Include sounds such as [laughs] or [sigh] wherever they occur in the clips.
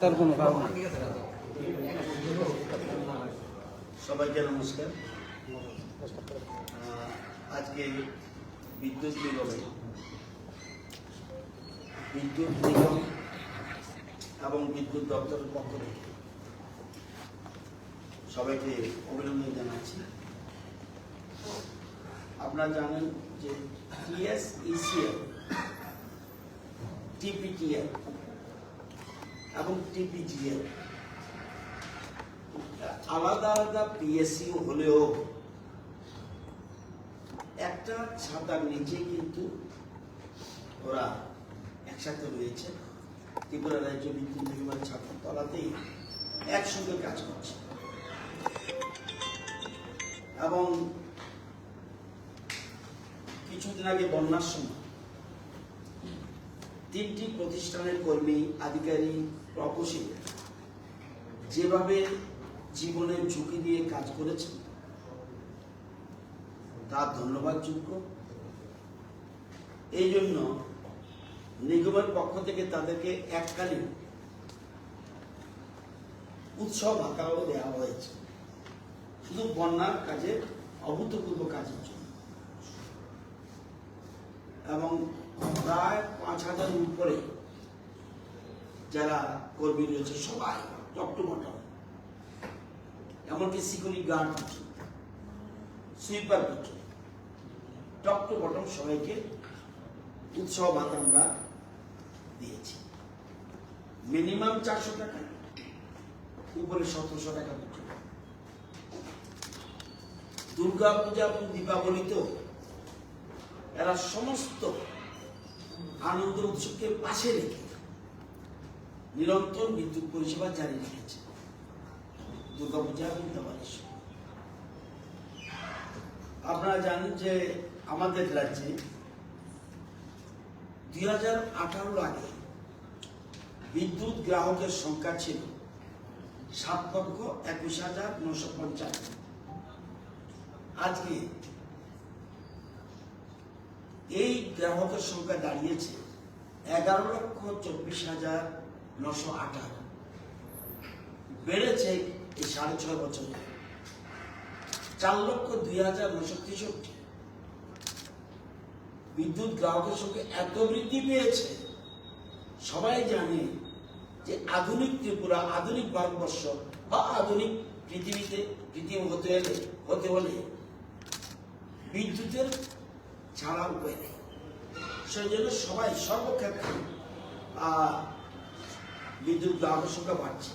তার কোনো কারণ সবাইকে নমস্কার। আজকে বিদ্যুৎ নিগমে বিদ্যুৎ নিগম এবং বিদ্যুৎ দপ্তরের পক্ষ থেকে সবাইকে অভিনন্দন জানাচ্ছি। আপনারা জানেন যে টিএস ইসিএল টিপিটিএল এবং টিপিজিএল আলাদা আলাদা পিএসইউ হলেও একটা ছাতার নিচে কিন্তু ওরা একসাথে রয়েছে। ত্রিপুরা রাজ্য বিদ্যুৎ নিগমের ছাত্র তলাতেই একসঙ্গে কাজ করছে। এবং কিছুদিন আগে বন্যার সময় তিনটি প্রতিষ্ঠানের কর্মী, আধিকারিক প্রকৌশলী যেভাবে জীবনের ঝুঁকি দিয়ে কাজ করেছেন, তার ধন্যবাদযোগ্য এই জন্য নিগমের পক্ষ থেকে তাদেরকে এককালীন উৎসব ভাতাও দেওয়া হয়েছে। শুধু বন্যার কাজে, অভূতপূর্ব কাজের জন্য। এবং প্রায় পাঁচ হাজার উপরে যারা কর্মী রয়েছে সবাই টপ টু বটম এমনকি সিকিউরিটি গার্ড সুইপার পর্যন্ত টপ টু বটম সবাইকে উৎসব ভাতা আমরা দিয়েছি। মিনিমাম চারশো টাকা, উপরে সতেরোশো টাকা পর্যন্ত দুর্গা পূজা এবং দীপাবলিতেও এরা সমস্ত আনন্দ উৎসবকে পাশে রেখে নিরন্তর বিদ্যুৎ পরিষেবা জারি রেখেছে দুর্গাপূজা এবং দিওয়ালির সময়। আপনারা জানেন যে আমাদের রাজ্যে দুই হাজার আঠারোর আগে বিদ্যুৎ গ্রাহকের সংখ্যা ছিল সাত লক্ষ একুশ হাজার নশো পঞ্চান্ন আজকে এই গ্রাহকের সংখ্যা দাঁড়িয়েছে এগারো লক্ষ চব্বিশ হাজার নশো আঠারো বেড়েছে এই সাড়ে ছয় বছরে। চার লক্ষ দুই হাজার নশো তেষট্টি। বিদ্যুৎ গ্রাহকের সঙ্গে এত বৃদ্ধি পেয়েছে। সবাই জানে যে আধুনিক ত্রিপুরা, আধুনিক ভারতবর্ষ বা আধুনিক পৃথিবীতে পৃথিবী হতে হলে হতে হলে বিদ্যুতের ছাড়া উপায় নেই। সেই জন্য সবাই সর্বক্ষেত্রে বিদ্যুৎ গ্রাহকের সংখ্যা বাড়ছে।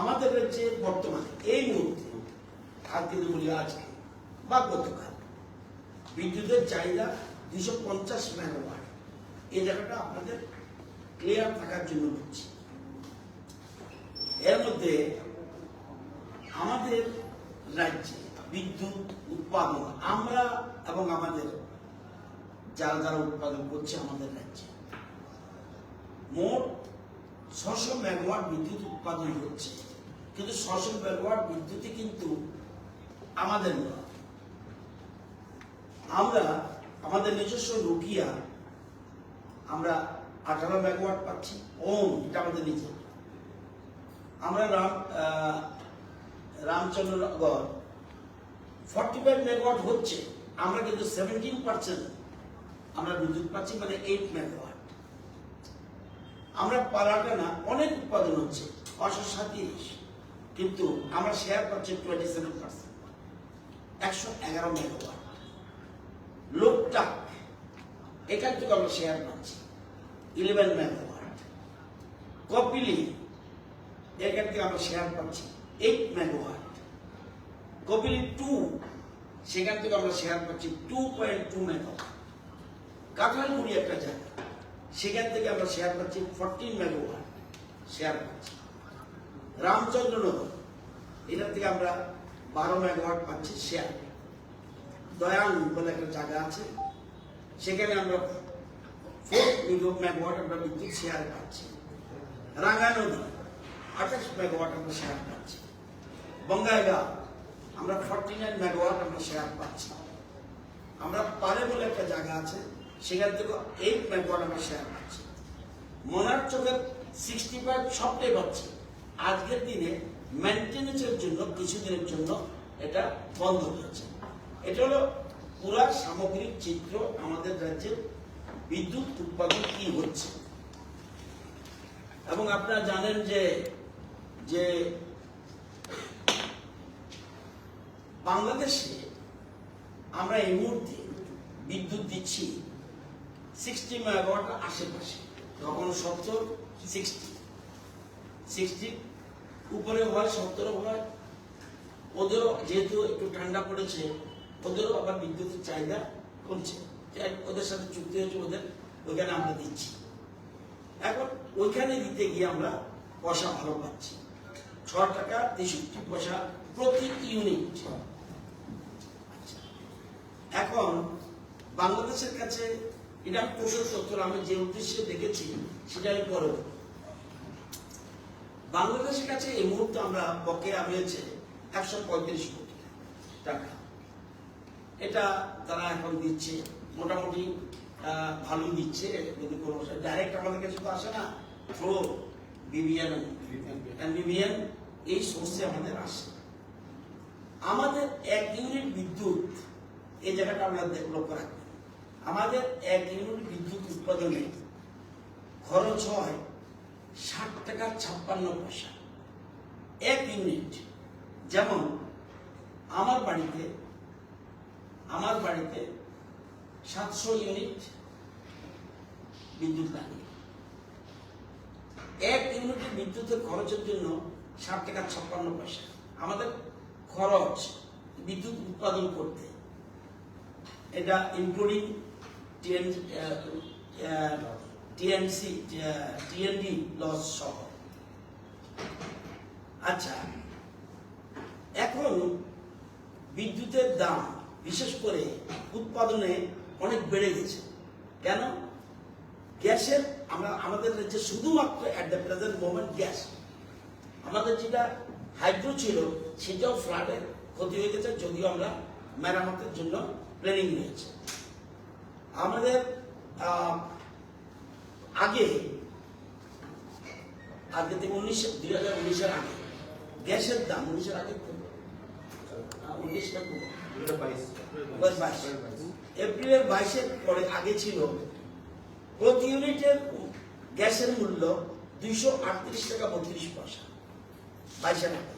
আমাদের রাজ্যে বর্তমানে এই মুহূর্তে কালকে বলি আজকে বা গতকাল। বিদ্যুতের চাহিদা দুশো পঞ্চাশ মেগাওয়াট। এই জায়গাটা আপনাদের ক্লিয়ার থাকার জন্য বলছি। এর মধ্যে আমাদের রাজ্যে বিদ্যুৎ উৎপাদন আমরা এবং আমাদের যারা যারা উৎপাদন করছে আমাদের রাজ্যে, মোট ছশো মেগাওয়াট বিদ্যুৎ উৎপাদন হচ্ছে। কিন্তু ছশো মেগাওয়াট বিদ্যুৎই কিন্তু আমাদের নয়। আমরা, আমাদের নিজস্ব রুকিয়া আমরা আঠারো মেগাওয়াট পাচ্ছি, ওম, এটা আমাদের নিজের। আমরা Ram Ramchandranagar forty five megawatt হচ্ছে, আমরা কিন্তু সেভেন্টিন পার্সেন্ট আমরা বিদ্যুৎ পাচ্ছি মানে এইট মেগাওয়াট আমরা পালাটানা অনেক উৎপাদন হচ্ছে, পাঁচশো সাতিরিশ। কিন্তু আমরা শেয়ার পাচ্ছি টোয়েন্টি সেভেন পার্সেন্ট একশো এগারো মেগাওয়াট লোকটাক এখান থেকে আমরা শেয়ার পাচ্ছি ইলেভেন মেগাওয়াট কপিলি এখান থেকে আমরা শেয়ার পাচ্ছি এইট মেগাওয়াট কপিলি টু সেখান থেকে আমরা শেয়ার পাচ্ছি two point two megawatt Kanthalguri একটা জায়গা সেখান থেকে আমরা শেয়ার পাচ্ছি ফোরটিন মেগাওয়াট শেয়ার পাচ্ছি। রামচন্দ্রনগর, এখান থেকে আমরা বারো মেগাওয়াট পাচ্ছি শেয়ার দয়াল বলে একটা জায়গা আছে, সেখানে আমরা ফোর মেগাওয়াট আমরা বিদ্যুৎ শেয়ার পাচ্ছি। রাঙ্গানদী আঠাশ মেগাওয়াট আমরা শেয়ার পাচ্ছি। বঙ্গাইগাঁও, আমরা ফর্টি নাইন মেগাওয়াট আমরা শেয়ার পাচ্ছি। আমরা পারে বলে একটা জায়গা আছে সেখান থেকে এইট মেগাওয়াট আমরা শেয়ার পাচ্ছি। চোখের সিক্সটি ফাইভ সবটাই পাচ্ছি। আজকের দিনে মেনটেন্যান্সের জন্য, কিছুদিনের জন্য এটা বন্ধ হয়েছে। এটা হলো পুরা সামগ্রিক চিত্র আমাদের রাজ্যের বিদ্যুৎ উৎপাদন কি হচ্ছে। এবং আপনারা জানেন যে যে বাংলাদেশে আমরা এই মুহূর্তে বিদ্যুৎ দিচ্ছি সিক্সটি মেগাওয়াট আশেপাশে। তখন সত্তর সিক্সটি সিক্সটি উপরে হয়, সত্তরও হয়। ওদেরও যেহেতু একটু ঠান্ডা পড়েছে, ওদেরও আবার বিদ্যুতের চাহিদা কমছে। ওদের সাথে চুক্তি হয়েছে, ওদের ওইখানে আমরা দিচ্ছি। এখন ওইখানে দিতে গিয়ে আমরা পয়সা ভালো পাচ্ছি। ছ টাকা তেষট্টি পয়সা প্রতি ইউনিট আচ্ছা। এখন বাংলাদেশের কাছে এটা আমি সত্তর আমি যে উদ্দেশ্যে দেখেছি সেটা আমি পরে বাংলাদেশের কাছে এই মুহূর্তে আমরা বকেয়া রয়েছে একশো পঁয়ত্রিশ কোটি টাকা। এটা তারা এখন দিচ্ছে মোটামুটি ভালোই দিচ্ছে যদি কোনো ডাইরেক্ট আমাদের কাছে তো আসে না থ্রো বিবিএন বিবিএন এই সোর্সে আমাদের আসে। আমাদের এক ইউনিট বিদ্যুৎ এই জায়গাটা আমরা লক্ষ্য রাখবেন আমাদের এক ইউনিট বিদ্যুৎ উৎপাদনে খরচ হয় ষাট টাকা ছাপ্পান্ন পয়সা। এক ইউনিট, যেমন আমার বাড়িতে আমার বাড়িতে সাতশো ইউনিট বিদ্যুৎ লাগে। এক ইউনিটের বিদ্যুতের খরচের জন্য ষাট টাকা ছাপ্পান্ন পয়সা। আমাদের খরচ বিদ্যুৎ উৎপাদন করতে। এটা ইনক্লুডিং টিএন টিএনসি লস সহ। আচ্ছা এখন বিদ্যুতের দাম বিশেষ করে উৎপাদনে অনেক বেড়ে গেছে। কেন? গ্যাসের আমরা, আমাদের রাজ্যে শুধুমাত্র at the present moment gas, আমাদের যেটা হাইড্রো ছিল, সেটাও ফ্লাডের ক্ষতি হয়ে গেছে, যদিও আমরা মেরামতের জন্য প্ল্যানিং নিয়েছি। আমাদের আগে আগে থেকে উনিশশো দুই হাজার উনিশের আগে গ্যাসের দাম উনিশের আগে উনিশটা এপ্রিলের বাইশের পরে আগে ছিল প্রতি ইউনিটের গ্যাসের মূল্য দুইশো আটত্রিশ টাকা বত্রিশ পয়সা বাইশের আগে।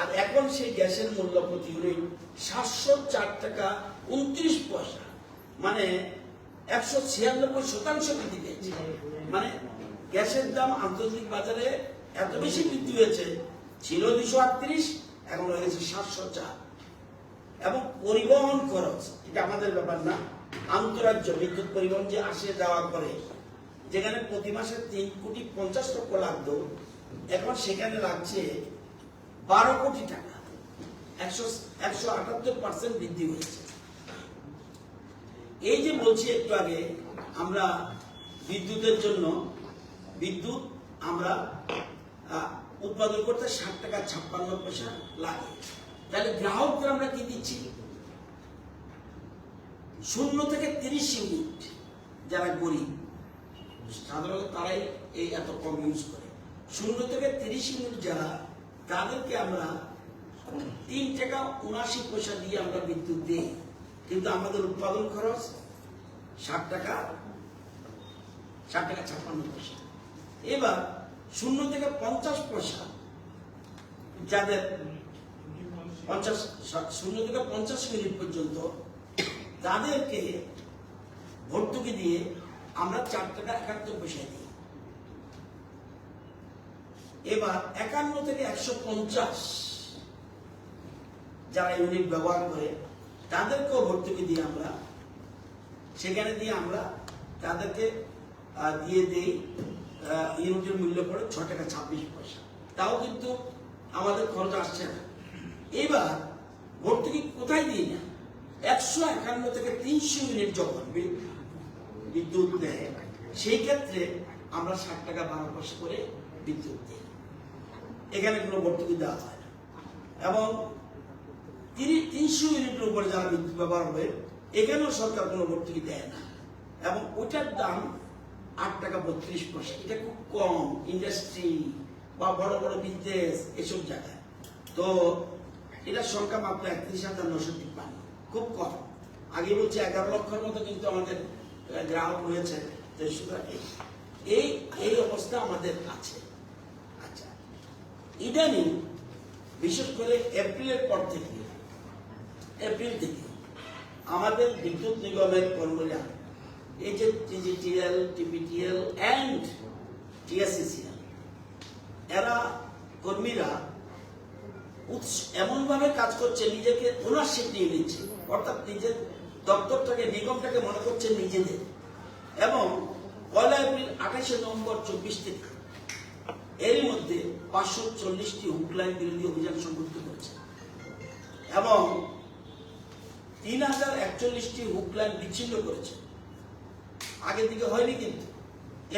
আর এখন সেই গ্যাসের মূল্য প্রতি ইউনিট সাতশো চার টাকা উনত্রিশ পয়সা। মানে একশো ছিয়ানব্বই শতাংশ বৃদ্ধি পেয়েছে। মানে গ্যাসের দাম আন্তর্জাতিক বাজারে এত বেশি বৃদ্ধি হয়েছে, ছিল দুশো আটত্রিশ, এখন গেছে সাতশো চার। এবং পরিবহন খরচ, এটা আমাদের ব্যাপার না, আন্তরাজ্য বিদ্যুৎ পরিবহন যে আসে যাওয়া করে যেখানে প্রতি মাসে তিন কোটি পঞ্চাশ লক্ষ লাগতো, এখন সেখানে লাগছে বারো কোটি টাকা। একশো একশো আটাত্তর পার্সেন্ট বৃদ্ধি হয়েছে। এই যে বলছি একটু আগে, আমরা বিদ্যুতের জন্য বিদ্যুৎ আমরা উৎপাদন করতে ষাট টাকা ছাপ্পান্ন পয়সা লাগে। তাহলে গ্রাহকদের আমরা কি দিচ্ছি? শূন্য থেকে তিরিশ ইউনিট যারা গরিব, সাধারণত তারাই এই এত কম ইউজ করে। শূন্য থেকে তিরিশ ইউনিট যারা, তাদেরকে আমরা তিন টাকা উনাশি পয়সা দিয়ে আমরা বিদ্যুৎ দিই। কিন্তু আমাদের উৎপাদন খরচ ষাট টাকা ষাট টাকা ছাপ্পান্ন পয়সা। এবার শূন্য থেকে পঞ্চাশ পয়সা যাদের পঞ্চাশ, শূন্য থেকে পঞ্চাশ মিনিট পর্যন্ত তাদেরকে ভর্তুকি দিয়ে আমরা চার টাকা একাত্তর পয়সা দিই। এবার একান্ন থেকে একশো পঞ্চাশ যারা ইউনিট ব্যবহার করে তাদেরকেও ভর্তুকি দিয়ে আমরা, সেখানে দিয়ে আমরা তাদেরকে দিয়ে দেই ইউনিটের মূল্য পড়ে ছ টাকা ছাব্বিশ পয়সা। তাও কিন্তু আমাদের খরচ আসছে না। এবার ভর্তুকি কোথায় দিই না একশো একান্ন থেকে তিনশো ইউনিট যখন বিদ্যুৎ দেয় সেই ক্ষেত্রে আমরা ষাট টাকা বারো পয়সা করে বিদ্যুৎ দিই। এখানে কোনো ভর্তুকি দেওয়া হয় না। এবং তিনশো ইউনিটের উপরে যারা বিদ্যুৎ ব্যবহার হবে এখানেও সরকার কোনো ভর্তুকি দেয় না। এবং ওটার দাম আট টাকা বত্রিশ পয়সা। এটা খুব কম ইন্ডাস্ট্রি বা বড় বড় বিজনেস এসব জায়গায়। তো এটার সংখ্যা মাত্র একত্রিশ হাজার নশো তিপ্পান্ন। খুব কম। আগে বলছে, এগারো লক্ষের মতো কিন্তু আমাদের গ্রাহক রয়েছে। এই এই অবস্থা আমাদের আছে। আচ্ছা। ইদানিং, বিশেষ করে এপ্রিলের পর থেকে এপ্রিল থেকে আমাদের বিদ্যুৎ নিগমের কর্মীরা, এই যে টিজিটিএল, টিপিটিএল অ্যান্ড টিএসসিসিএল এরা কর্মীরা এমনভাবে কাজ করছে, নিজেকে ওনারশিপ নিয়ে নিচ্ছে, অর্থাৎ নিজের দপ্তরটাকে, নিগমটাকে মনে করছে নিজেদের। এবং পয়লা এপ্রিল আঠাশে নভেম্বর চব্বিশ থেকে এরই মধ্যে পাঁচশো চল্লিশটি হুকলাইন বিরোধী অভিযান সংগঠিত করেছে এবং তিন হাজার একচল্লিশটি হুকলাইন বিচ্ছিন্ন করেছে। আগের দিকে হয়নি কিন্তু।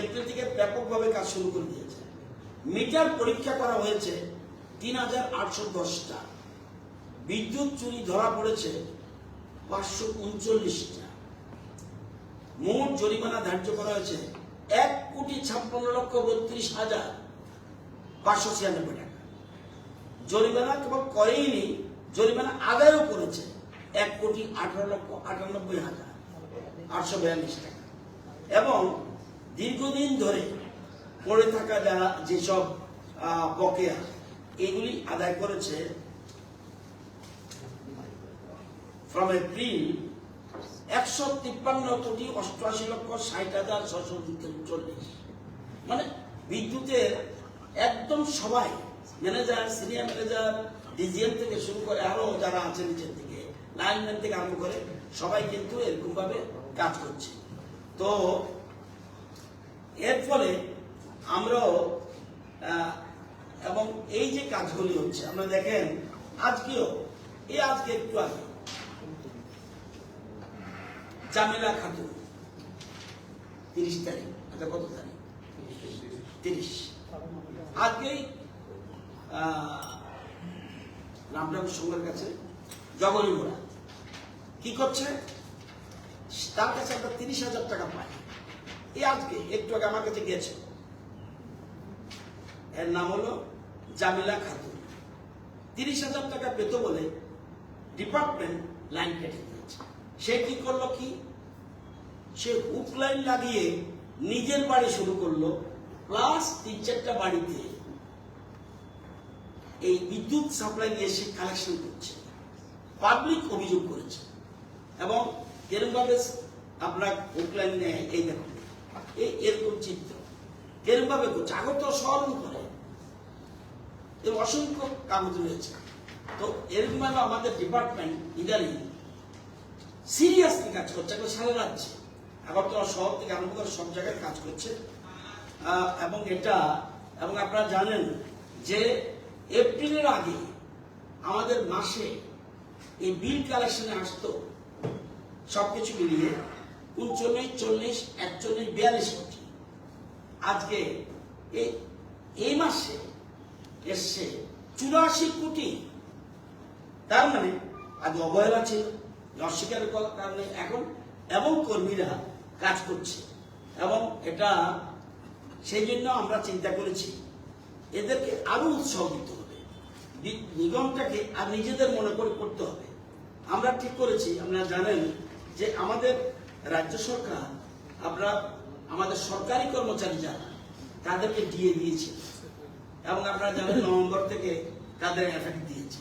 এপ্রিল থেকে ব্যাপকভাবে কাজ শুরু করে দিয়েছে। মিটার পরীক্ষা করা হয়েছে তিন হাজার আটশো দশটা। বিদ্যুৎ চুরি ধরা পড়েছে পাঁচশো উনচল্লিশটা। মোট জরিমানা ধার্য করা হয়েছে এক কোটি ছাপ্পান্ন লক্ষ বত্রিশ হাজার পাঁচশো ছিয়ানব্বই টাকা। জরিমানা কেবল করেইনি, জরিমানা আদায়ও করেছে এক কোটি আঠারো লক্ষ আটানব্বই হাজার আটশো বিয়াল্লিশ টাকা। এবং দীর্ঘদিন ধরে পড়ে থাকা যারা যেসব বকেয়া, এগুলি আদায় করেছে ফ্রম এপ্রিল একশো তিপ্পান্ন কোটি অষ্টআশি লক্ষ ষাট হাজার ছশো চল্লিশ। মানে বিদ্যুতের একদম সবাই, ম্যানেজার, সিনিয়র ম্যানেজার ডিজিএম থেকে শুরু করে আরও যারা আছে নিচের থেকে লাইনম্যান থেকে আরম্ভ করে সবাই কিন্তু এরকম ভাবে কাজ করছে। তো এর ফলে আমরাও এবং এই যে কাজগুলি হচ্ছে, আমরা দেখেন আজকেও, এই আজকে একটু আগে জামেলা খাতুন তিরিশ তারিখ আচ্ছা কত তারিখ? তিরিশ। আজকেই রামরাম সঙ্গের কাছে জগনী মোড়া কি করছে? তার কাছে একটা তিরিশ হাজার টাকা পায়। এই আজকে একটু আগে আমার কাছে গেছে এর নাম হলো জামিলা খাতুন। তিরিশ হাজার টাকা পেত বলে ডিপার্টমেন্ট লাইন কেটে দিয়েছে। সে কি করল কি? সে হুক লাইন লাগিয়ে নিজের বাড়ি শুরু করল প্লাস তিন চারটা বাড়িতে এই বিদ্যুৎ সাপ্লাই নিয়ে সে কালেকশন করছে। পাবলিক অভিযোগ করেছে। এবং এরকম ভাবে আপনার হুক লাইন নেয় এই দেখুন, এই এরকম চিত্র। এরকম ভাবে করছে স্মরণ করে। এর অসংখ্য কাগজ রয়েছে। তো এরকম ভাবে আমাদের ডিপার্টমেন্ট ইদানিং সিরিয়াসলি কাজ করছে এখন সারা রাজ্যে। আগরতলা শহর থেকে আরম্ভ করে সব জায়গায় কাজ করছে। এবং এটা, এবং আপনারা জানেন যে এপ্রিলের আগে আমাদের মাসে এই বিল কালেকশনে আসতো সবকিছু মিলিয়ে উনচল্লিশ, চল্লিশ, একচল্লিশ, বিয়াল্লিশ কোটি। আজকে এই মাসে এসছে চুরাশি কোটি। তার মানে আজ অবহেলা ছিল অস্বীকারের কারণে এখন এবং কর্মীরা কাজ করছে। এবং এটা সেই জন্য আমরা চিন্তা করেছি, এদেরকে আরও উৎসাহ দিতে হবে। নিগমটাকে আর নিজেদের মনে করে করতে হবে। আমরা ঠিক করেছি, আপনারা জানেন যে আমাদের রাজ্য সরকার, আমরা আমাদের সরকারি কর্মচারী যারা, তাদেরকে দিয়ে দিয়েছে। এবং আপনারা জানেন নভেম্বর থেকে তাদের এফেক্ট দিয়েছে।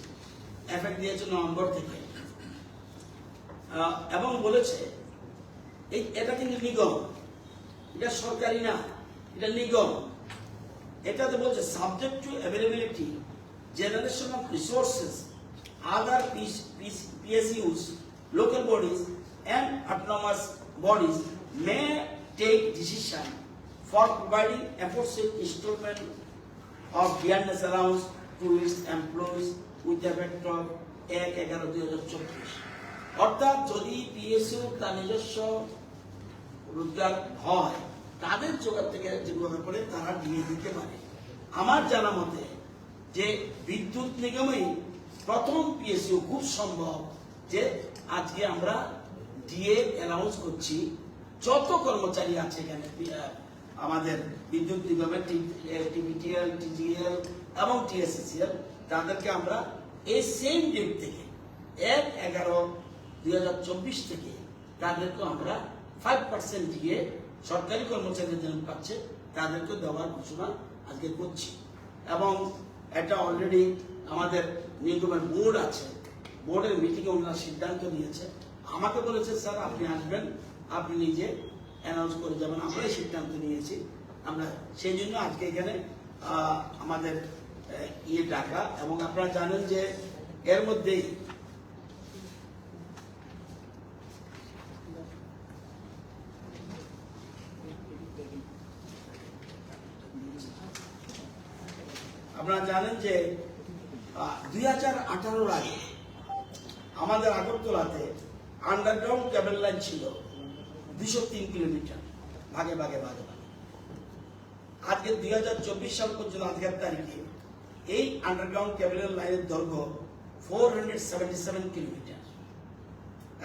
এফেক্ট দিয়েছে নভেম্বর থেকে। এবং বলেছে, এই এটা কিন্তু নিগম। এটা সরকারি না, এটা নিগম। এটাতে বলছে subject to availability generation of resources other PSUs local bodies and autonomous bodies may take decision for providing এফোর্সিভ installment of fairness allowance to its employees with effect of এক এগারো দুই হাজার চব্বিশ অর্থাৎ যদি পিএসইউ তার নিজস্ব রোজগার হয়, তাদের জোগাড় থেকে যেভাবে করে তারা দিয়ে দিতে পারে। আমার জানা মতে যে বিদ্যুৎ নিগমেই প্রথম পিএসইউ খুব সম্ভব যে আজকে আমরা দিয়ে অ্যানাউন্স করছি, যত কর্মচারী আছে এখানে আমাদের বিদ্যুৎ নিগমের টিবিটিএল টিজিএল এবং টিএসসিসিএল, তাদেরকে আমরা এই সেম ডেট থেকে এক এগারো দুই থেকে তাদেরকে আমরা ফাইভ পার্সেন্ট দিয়ে সরকারি কর্মচারী যেন পাচ্ছে তাদেরকে দেওয়ার ঘোষণা আজকে করছি। এবং এটা অলরেডি আমাদের নিগমের বোর্ড আছে বোর্ডের মিটিংয়ে ওনারা সিদ্ধান্ত নিয়েছে। আমাকে বলেছে, স্যার, আপনি আসবেন। আপনি নিজে অ্যানাউন্স করে যাবেন। আমরাই সিদ্ধান্ত নিয়েছি। আমরা সেই জন্য আজকে এখানে আমাদের ইয়ে ডাকা এবং আপনারা জানেন যে এর মধ্যেই আপনারা জানেন যে দুই হাজার আঠারোর আগে আমাদের আগরতলাতে আন্ডারগ্রাউন্ড কেবল লাইন ছিল। দুশো তিন কিলোমিটার। ভাগে ভাগে ভাগে ভাগে। আজকে দুই হাজার চব্বিশ সাল পর্যন্ত আজকের তারিখে এই আন্ডারগ্রাউন্ড কেবলের লাইনের দৈর্ঘ্য four hundred seventy seven kilometre.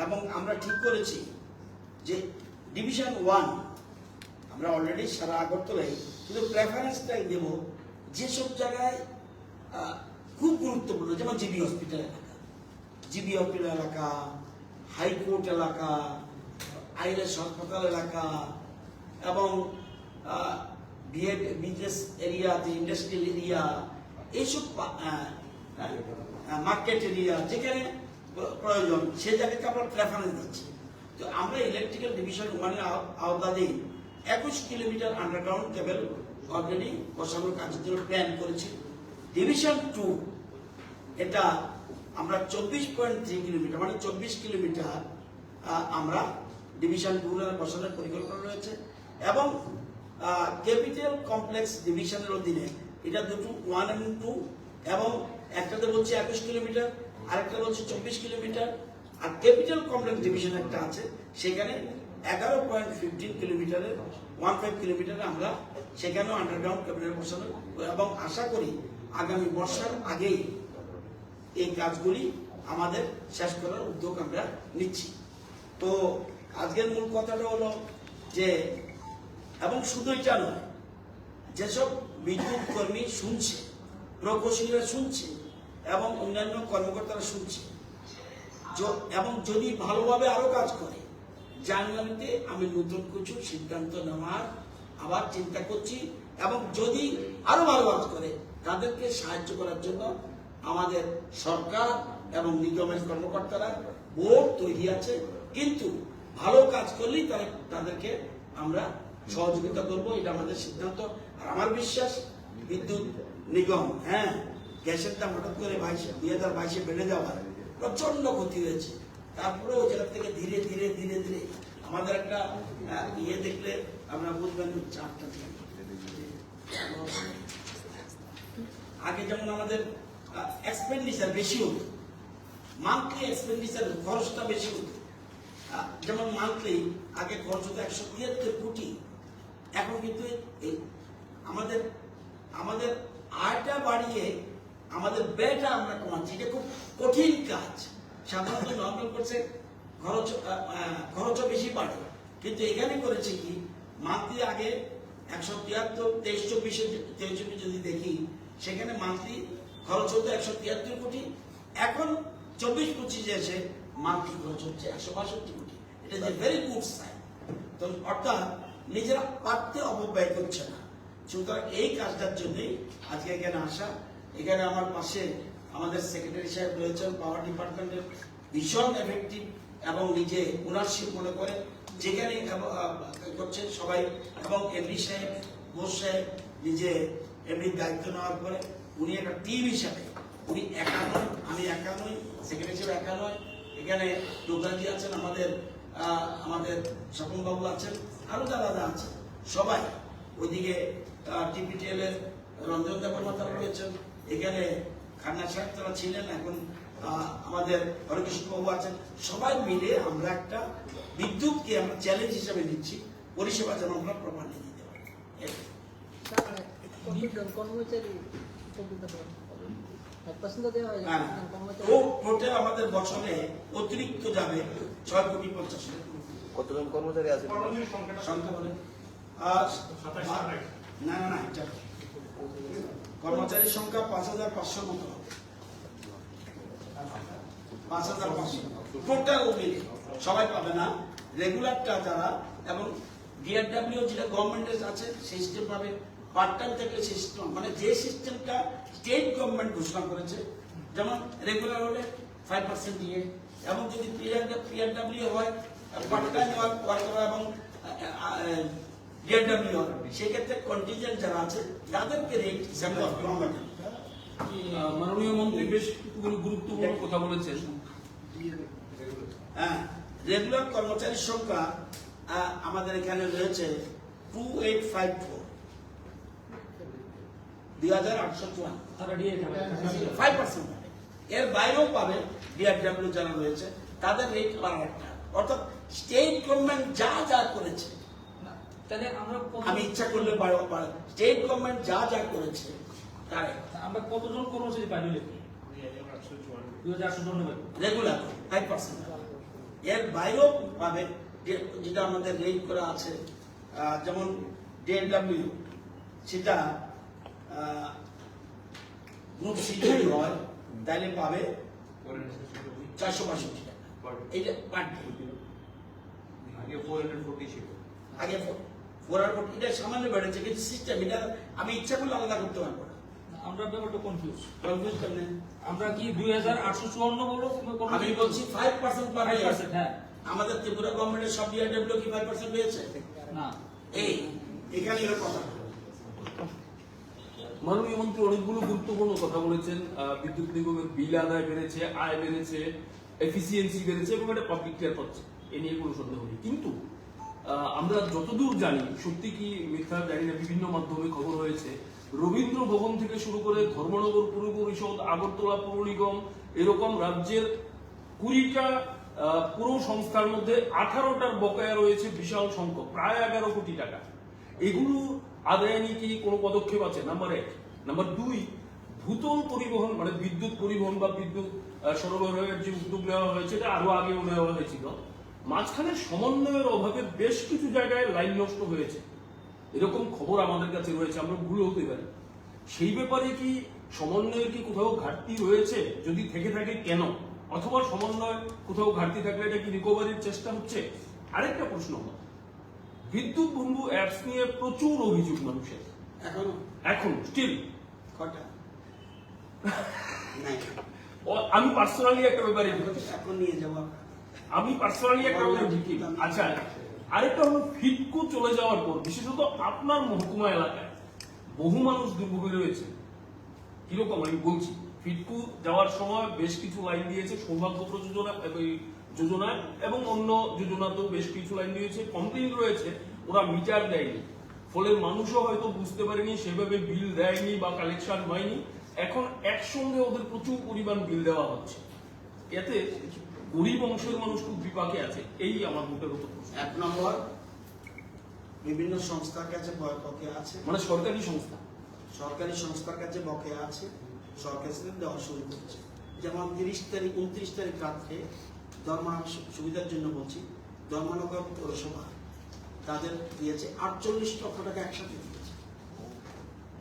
এবং আমরা ঠিক করেছি যে ডিভিশন ওয়ান আমরা অলরেডি সারা আগরতলায় কিন্তু প্রেফারেন্সটাই দেব যেসব জায়গায় খুব গুরুত্বপূর্ণ, যেমন জিবি হসপিটাল এলাকা। জিবি হসপিটাল এলাকা হাইকোর্ট এলাকা, আইএলএস হাসপাতাল এলাকা, এবং বিজনেস এরিয়া, যে ইন্ডাস্ট্রিয়াল এরিয়া, এইসব মার্কেট এরিয়া, যেখানে প্র- প্রয়োজন সেই জায়গাকে আমরা প্রেফারেন্স দিচ্ছি। তো আমরা ইলেকট্রিক্যাল ডিভিশন ওয়ানের আওতাধীন একুশ কিলোমিটার আন্ডারগ্রাউন্ড কেবল অলরেডি বসানোর কাজের জন্য প্ল্যান করেছি। ডিভিশন টু এটা আমরা চব্বিশ পয়েন্ট থ্রি কিলোমিটার মানে চব্বিশ কিলোমিটার আমরা ডিভিশন টু বসানোর পরিকল্পনা রয়েছে এবং ক্যাপিটাল কমপ্লেক্স ডিভিশনের অধীনে এটা দুটো ওয়ান এবং টু এবং একটাতে বলছে একুশ কিলোমিটার, আরেকটা বলছে চব্বিশ কিলোমিটার। আর ক্যাপিটাল কমপ্লেক্স ডিভিশন একটা আছে, সেখানে এগারো পয়েন্ট ফিফটিন কিলোমিটারের ওয়ান ফাইভ কিলোমিটারে আমরা সেখানেও আন্ডারগ্রাউন্ড ক্যাপিটাল বসানো এবং আশা করি আগামী বর্ষার আগেই এই কাজগুলি আমাদের শেষ করার উদ্যোগ আমরা নিচ্ছি। তো আজকের মূল কথাটা হলো যে, এবং শুধু এটা নয়, যেসব বিদ্যুৎ কর্মী শুনছে, প্রকৌশলীরা শুনছে, এবং অন্যান্য কর্মকর্তারা শুনছে এবং যদি ভালোভাবে আরও কাজ করে জানুয়ারিতে আমি নতুন কিছু সিদ্ধান্ত নেওয়ার আবার চিন্তা করছি, এবং যদি আরও ভালো কাজ করে, তাদেরকে সাহায্য করার জন্য আমাদের সরকার এবং নিগমের কর্মকর্তারা বোর্ড তৈরি আছে, কিন্তু ভালো কাজ করলেই তারা, তাদেরকে আমরা সহযোগিতা করব, এটা আমাদের সিদ্ধান্ত। আর আমার বিশ্বাস, বিদ্যুৎ নিগম হ্যাঁ গ্যাসের দাম হঠাৎ করে বাইশে, দুই হাজার বাইশে বেড়ে যাওয়ার প্রচণ্ড ক্ষতি হয়েছে। তারপরে ওই জায়গা থেকে ধীরে ধীরে ধীরে ধীরে আমাদের একটা ইয়ে দেখলে আমরা বুঝবেন চারটা আগে যেমন আমাদের এক্সপেন্ডিচার বেশি হতো মান্থলি এক্সপেন্ডিচার খরচটা বেশি হতো যেমন মান্থলি আগে খরচ হতো একশো তিয়াত্তর কোটি। এখন কিন্তু এই আমাদের আমাদের আয়টা বাড়িয়ে আমাদের ব্যয়টা আমরা কমাচ্ছি। এটা খুব কঠিন কাজ। সাধারণত নর্মাল করছে খরচ খরচও বেশি বাড়ে। কিন্তু এখানে করেছে কি? মান্থলি আগে একশো তিয়াত্তর, তেইশ চব্বিশে, তেইশ চব্বিশ যদি দেখি, সেখানে মান্থলি খরচ হতো একশো তিয়াত্তর কোটি, এখন চব্বিশ পঁচিশে এসে মান্থলি খরচ হচ্ছে একশো বাষট্টি কোটি। এটা যে ভেরি গুড সাইন তো অর্থাৎ নিজেরা পারতে অপব্যয় করছে না। সুতরাং এই কাজটার জন্যই আজকে এখানে আসা। এখানে আমার পাশে আমাদের সেক্রেটারি সাহেব রয়েছেন পাওয়ার ডিপার্টমেন্টের ভীষণ এফেক্টিভ এবং নিজে ওনারশিপ মনে করে। যেখানে করছেন সবাই এবং এমডি সাহেব বোস সাহেব নিজে এমনি দায়িত্ব নেওয়ার পরে উনি একটা টিম হিসাবে। উনি একা নয়, আমি একা নই সেক্রেটারি সাহেব একা নয়। এখানে দুর্গাজি আছেন? আমাদের আমাদের বাবু আছেন, আরও যারা যারা আছেন, সবাই। ওইদিকে টিপিটিএল এর রঞ্জন দেবমাতারা রয়েছেন। এখানে খান্না সাহেব তারা ছিলেন, এখন আমাদের হরকৃষ্ণ বাবু আছেন। সবাই মিলে আমরা একটা বিদ্যুৎকে আমরা চ্যালেঞ্জ হিসেবে নিচ্ছি। পরিষেবা যেন আমরা প্রমাণে দিতে পারি। কর্মচারী? উপকৃত হন এক পার্সেন্ট তো দেওয়া কর্মচারী ও টোটাল আমাদের বছরে অতিরিক্ত যাবে ছয় কোটি পঞ্চাশ কতজন কর্মচারী আছে? সংখ্যা বলেন আর সাতাশ আঠাশ। না না না কর্মচারীর সংখ্যা পাঁচ হাজার পাঁচশোর মতো হবে। পাঁচ হাজার পাঁচশো। টোটাল মিলে সবাই পাবে না। রেগুলারটা যারা এবং ডিআরডাব্লিউ যেটা গভর্নমেন্টের আছে সেই সিস্টেম পাবে। পার্ট টাইম থেকে সিস্টেম মানে যে সিস্টেমটা স্টেট গভর্নমেন্ট ঘোষণা করেছে যেমন রেগুলার হলে ফাইভ পার্সেন্ট দিয়ে এবং যদি পিআরডাব্লিউ হয় পার্ট টাইম এবং ডিআরডাব্লিউ হয় সেক্ষেত্রে কন্টিজেন্ট যারা আছে তাদেরকে রেট হিসাবে গভর্নমেন্ট মাননীয় মন্ত্রী বেশ গুরুত্বপূর্ণ কথা বলেছেন। হ্যাঁ রেগুলার কর্মচারীর সংখ্যা আমাদের এখানে রয়েছে টু এইট ফাইভ ফোর দুই হাজার আটশো চুয়ান্ন। তারা ফাইভ পার্সেন্ট এর বাইরেও পাবে ডিআরডাব্লিউ যারা রয়েছে তাদের রেট আবার একটা। অর্থাৎ স্টেট গভর্নমেন্ট যা যা করেছে তাহলে আমরা আমি ইচ্ছা করলে স্টেট গভর্নমেন্ট যা যা করেছে তার আমরা কতজন কর্মচারী পাইলে দুই হাজার আটশো জন রেগুলার ফাইভ পার্সেন্ট এর বাইরেও পাবে যে- যেটা আমাদের রেট করা আছে আহ, যেমন ডিএনডাব্লিউ সেটা গ্রুপ সি যদি হয় তাহলে পাবে চারশো বাষট্টি টাকা। এইটা পার আগে ফোর আর এটা সামান্য বেড়েছে কিন্তু সিস্টেম এটা আমি ইচ্ছা করলে আলাদা করতে পারব না। আমরা ব্যাপারটা কনফিউজ Confuse করলে আমরা কি দুই হাজার আটশো চুয়ান্ন কর্মচারী আমি বলছি ফাইভ পার্সেন্ট পাবে। 5% হ্যাঁ। আমাদের ত্রিপুরা গভর্নমেন্টের সব ডিআরডাব্লিউ কি ফাইভ পার্সেন্ট পেয়েছে? না। এই এখানে এর কথা। মাননীয় মন্ত্রী অনেকগুলো গুরুত্বপূর্ণ কথা বলেছেন বিদ্যুৎ নিগমের বিল আদায় বেড়েছে, আয় বেড়েছে এফিসিয়েন্সি বেড়েছে এবং এটা পাবলিক টেয়ার পাচ্ছে এ নিয়ে কোনো সন্দেহ নেই। কিন্তু আমরা যতদূর জানি, সত্যি কি মিথ্যা জানি না, বিভিন্ন মাধ্যমে খবর হয়েছে, রবীন্দ্র ভবন থেকে শুরু করে ধর্মনগর পুর পরিষদ আগরতলা পৌর নিগম, এরকম রাজ্যের কুড়িটা পুরো সংস্থার মধ্যে আঠারোটার বকেয়া রয়েছে বিশাল সংখ্যক, প্রায় এগারো কোটি টাকা। এগুলো আদায় নিয়ে কি? কোনো পদক্ষেপ আছে? নাম্বার এক। নাম্বার দুই, ভূতল পরিবহন মানে বিদ্যুৎ পরিবহন বা বিদ্যুৎ সরবরাহের যে উদ্যোগ নেওয়া হয়েছে, এটা আরও আগেও নেওয়া হয়েছিল। মাঝখানে সমন্বয়ের অভাবে বেশ কিছু জায়গায় লাইন নষ্ট হয়েছে। এরকম খবর আমাদের কাছে রয়েছে, আমরা ভুল হতে পারি সেই ব্যাপারে কি সমন্বয়ের কি কোথাও ঘাটতি রয়েছে? যদি থেকে থাকে, কেন? অথবা সমন্বয় কোথাও ঘাটতি থাকলে এটা কি রিকভারির চেষ্টা হচ্ছে? আরেকটা প্রশ্ন। বিদ্যুৎ বন্ধু অ্যাপস নিয়ে প্রচুর অভিযোগ মানুষের। এখনও? এখন স্টিল কটা? [laughs] আমি পার্সোনালি একটা ব্যাপারে এখন নিয়ে যাব। আমি পার্সোনালি একটা ব্যাপারে ঢুকি আচ্ছা আরেকটা হলো ফিটকো চলে যাওয়ার পর বিশেষত আপনার মহকুমা এলাকায় বহু মানুষ দুর্ভোগে রয়েছে। কীরকম? আমি বলছি ফিটকু যাওয়ার সময় বেশ কিছু লাইন দিয়েছে সৌভাগ্য যোজনা এই যোজনায় এবং অন্য যোজনাতেও বেশ কিছু লাইন দিয়েছে কমপ্লেন রয়েছে ওরা মিটার দেয়নি। ফলে মানুষও হয়তো বুঝতে পারেনি সেভাবে বিল দেয়নি বা কালেকশন হয়নি। এখন একসঙ্গে ওদের প্রচুর পরিমাণ বিল দেওয়া হচ্ছে। এতে গরিব অংশের মানুষ খুব বিপাকে আছে এই আমার মোটের উপর এক নম্বর বিভিন্ন সংস্থার কাছে বকেয়া আছে। মানে সরকারি সংস্থা। সরকারি সংস্থার কাছে বকেয়া আছে সরকার দেওয়া শুরু করছে। যেমন তিরিশ তারিখ উনত্রিশ তারিখ রাত্রে ধর্মনগর সুবিধার জন্য বলছি ধর্মনগর পৌরসভা তাদের দিয়েছে আটচল্লিশ লক্ষ টাকা একসাথে দিয়েছে।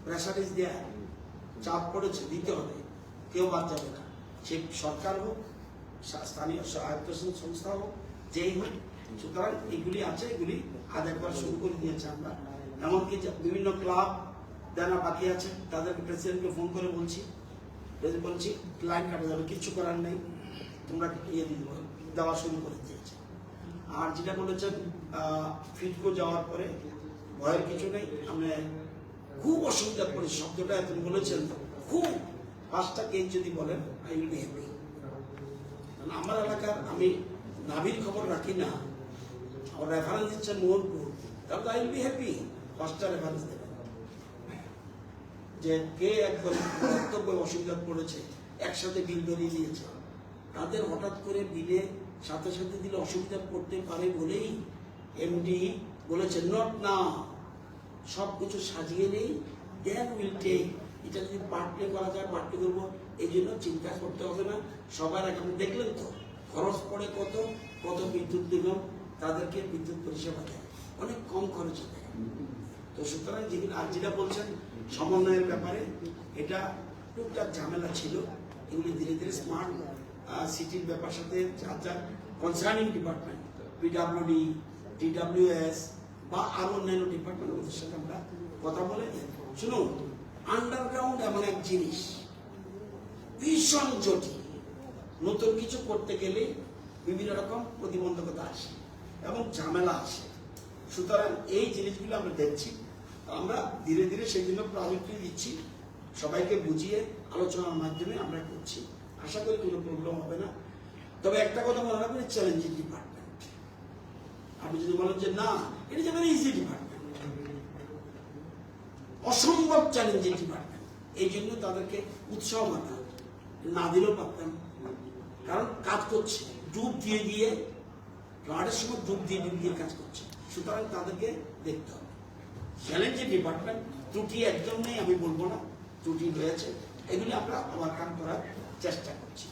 প্রেসারিজ দেয়া, চাপ পড়েছে, দিতে হবে, কেউ বাদ যাবে না। সে সরকার হোক স্থানীয় স্বায়ত্তশাসন সংস্থা হোক, যেই হোক, সুতরাং এগুলি আছে, এগুলি আদায় করা শুরু করে দিয়েছে আমরা। এমনকি বিভিন্ন ক্লাব দেনা বাকি আছে, তাদেরকে প্রেসিডেন্টকে ফোন করে বলছি বলছি, লাইন কাটা যাবে কিছু করার নেই, তোমরা ইয়ে দিয়ে দেবো দেওয়া শুরু করে দিয়েছে। আর যেটা বলেছেন ফিটকো যাওয়ার পরে ভয়ের কিছু নেই, আমরা খুব অসুবিধা পড়ি শব্দটা তুমি বলেছেন, খুব পাঁচটা কেস যদি বলেন আই উইল বি হ্যাপি আমার এলাকার, আমি নাভির খবর রাখি না, আমার রেফারেন্স দিচ্ছে মোহনপুর, তাহলে আই উইল বি হ্যাপি পাঁচটা রেফারেন্স দেবেন। যে কে একদম বক্তব্য অসুবিধা পড়েছে, একসাথে বিল বেরিয়ে দিয়েছে, তাদের হঠাৎ করে বিলে সাথে সাথে দিলে অসুবিধা পড়তে পারে বলেই এমডি বলেছে নট না সব কিছু সাজিয়ে নেই দেন উইল টেক এটা যদি পার্টলি করা যায় পার্টলি করব, এই জন্য চিন্তা করতে হবে না। সবার এখন দেখলেন তো, খরচ পড়ে কত কত বিদ্যুৎ নিগম তাদেরকে বিদ্যুৎ পরিষেবা দেয়। অনেক কম খরচে দেয়। তো সুতরাং যেগুলো আর যেটা বলছেন, সমন্বয়ের ব্যাপারে, এটা টুকটাক ঝামেলা ছিল। এগুলি ধীরে ধীরে স্মার্ট সিটির ব্যাপার সাথে যার যার কনসার্নিং ডিপার্টমেন্ট পিডাব্লিউডি ডিডাব্লিউএস বা আরও অন্যান্য ডিপার্টমেন্টগুলোর সাথে আমরা কথা বলে শুনুন আন্ডারগ্রাউন্ড এমন এক জিনিস, ভীষণ জটিল। নতুন কিছু করতে গেলে বিভিন্ন রকম প্রতিবন্ধকতা আসে এবং ঝামেলা আসে। সুতরাং এই জিনিসগুলো আমরা দেখছি, আমরা ধীরে ধীরে সেই জন্য প্রজেক্ট দিচ্ছি, সবাইকে বুঝিয়ে আলোচনার মাধ্যমে আমরা করছি। আশা করি কোনো প্রবলেম হবে না। তবে একটা কথা মনে রাখবেন চ্যালেঞ্জিং ডিপার্টমেন্ট আপনি যদি বলেন যে না, এটা যেমন ইজি ডিপার্টমেন্ট অসম্ভব চ্যালেঞ্জিং ডিপার্টমেন্ট এই জন্য তাদেরকে উৎসাহ মানা না দিলেও পারতাম। কারণ কাজ করছে, ডুব দিয়ে দিয়ে ফ্লাডের সময় ডুব দিয়ে ডুব দিয়ে কাজ করছে। সুতরাং তাদেরকে দেখতে হবে। চ্যালেঞ্জিং ডিপার্টমেন্ট ত্রুটি একদম নেই, আমি বলব না। ত্রুটি রয়েছে। এগুলি আমরা ওভারকাম করার চেষ্টা করছি।